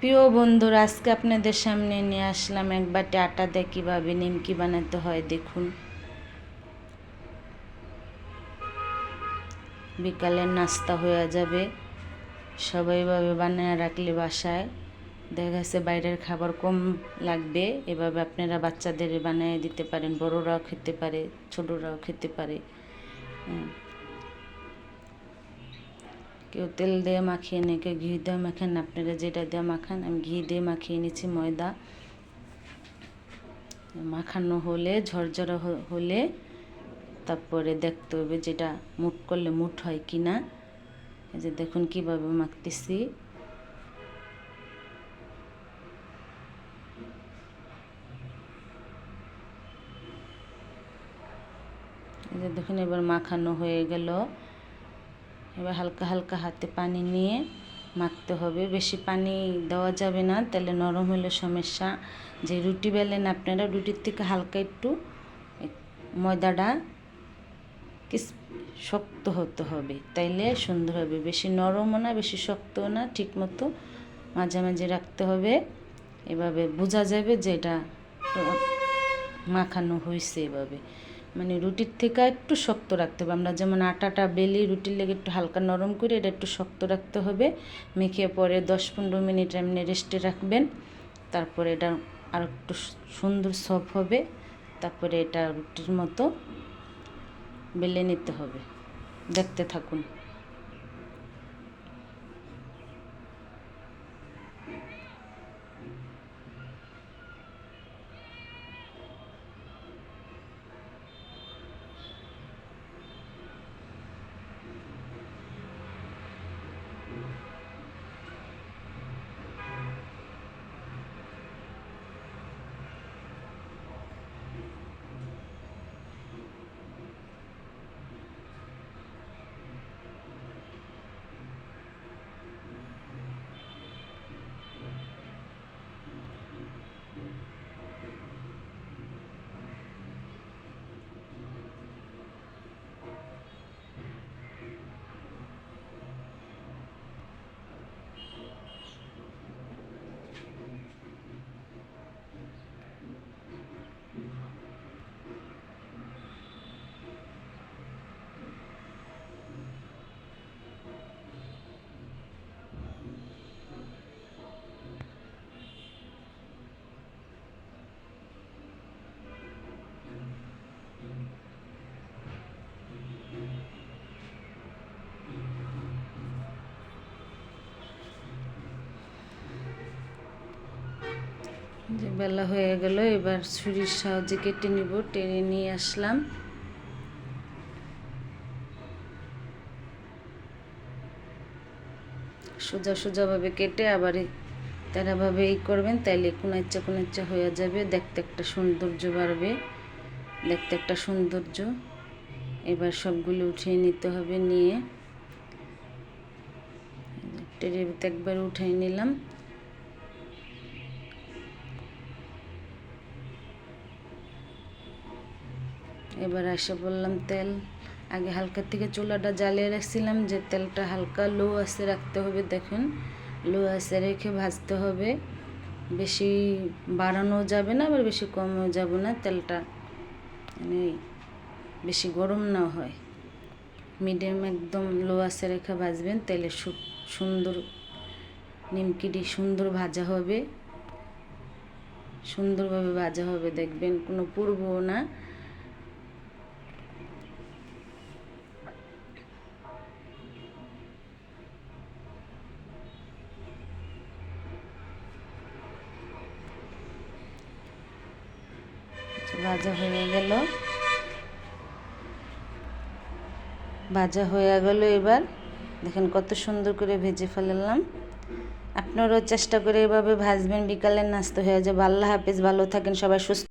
প্রিয় বন্ধুরা, আজকে আপনাদের সামনে নিয়ে আসলাম এক বাটি আটা দিয়ে কীভাবে নিমকি বানাতে হয় দেখুন। বিকালের নাস্তা হয়ে যাবে। সবাই এভাবে বানিয়ে রাখলে বাসায়। দেখা যাচ্ছে বাইরের খাবার কম লাগবে, এভাবে আপনারা বাচ্চাদের বানিয়ে দিতে পারেন, বড়রাও খেতে পারে, ছোটরাও খেতে পারে। হ্যাঁ। কেউ তেল দিয়ে মাখিয়ে নেয় কেউ ঘি দিয়ে মাখান, আপনারা যেটা দিয়ে মাখান, আমি ঘি দিয়ে মাখিয়ে নিচ্ছি ময়দা। মাখানো হলে, ঝরঝরা হলে তারপরে দেখতে হবে যেটা মুট করলে মুট হয় কি না এই যে দেখুন কীভাবে মাখতেছি। এই যে দেখুন এবার মাখানো হয়ে গেল। এবার হালকা হালকা হাতে পানি নিয়ে মাখতে হবে। বেশি পানি দেওয়া যাবে না, তাহলে নরম হলে সমস্যা। যে রুটি বেলেন আপনারা, রুটির থেকে হালকা একটু ময়দাটা শক্ত হতে হবে, তাইলে সুন্দর হবে। বেশি নরমও না, বেশি শক্তও না ঠিক মতো মাঝামাঝি রাখতে হবে। এভাবে বোঝা যাবে যে এটা মাখানো হয়েছে এভাবে। মানে রুটির থেকে একটু শক্ত রাখতে হবে। আমরা যেমন আটাটা, বেলি, রুটির লেগে একটু হালকা নরম করে এটা একটু শক্ত রাখতে হবে। মেখে পরে দশ পনেরো মিনিট এমনি রেস্টে রাখবেন। তারপরে এটা আর একটু সুন্দর সফ হবে। তারপরে এটা রুটির মতো বেলে নিতে হবে। দেখতে থাকুন। যে বেলা হয়ে গেল, এবার ছুরির সাহায্যে কেটে নিব, টেনে নিয়ে আসলাম। সোজা সোজাভাবে কেটে আবার তেরাভাবে এই করবেন, তাইলে কোনো ইচ্ছা কোনো ইচ্ছা হয়ে যাবে। দেখতে একটা সৌন্দর্য বাড়বে, দেখতে একটা সৌন্দর্য। এবার সবগুলো উঠিয়ে নিতে হবে, নিয়ে টেরের একবার উঠিয়ে নিলাম। এবার এসে বললাম, তেল। আগে হালকা থেকে চুলাটা জ্বালিয়ে রাখছিলাম, যে তেলটা হালকা লো আসে রাখতে হবে, দেখুন। লো আসে রেখে ভাজতে হবে। বেশি বাড়ানো যাবে না, আবার বেশি কমও যাবে না, তেলটা মানে বেশি গরম না হয়। মিডিয়াম একদম লো আসে রেখে ভাজবেন, তেলে সুন্দর নিমকিটি সুন্দর ভাজা হবে। সুন্দরভাবে ভাজা হবে, দেখবেন কোনো পুরবও না। ভাজা হয়ে গেল। ভাজা হয়ে গেল এবার। দেখেন কত সুন্দর করে ভেজে ফেলালাম। আপনারাও চেষ্টা করে এভাবে ভাজবেন বিকালের নাস্তা হয়ে যাবে। আল্লাহ হাফেজ, ভালো থাকেন, সবাই সুস্থ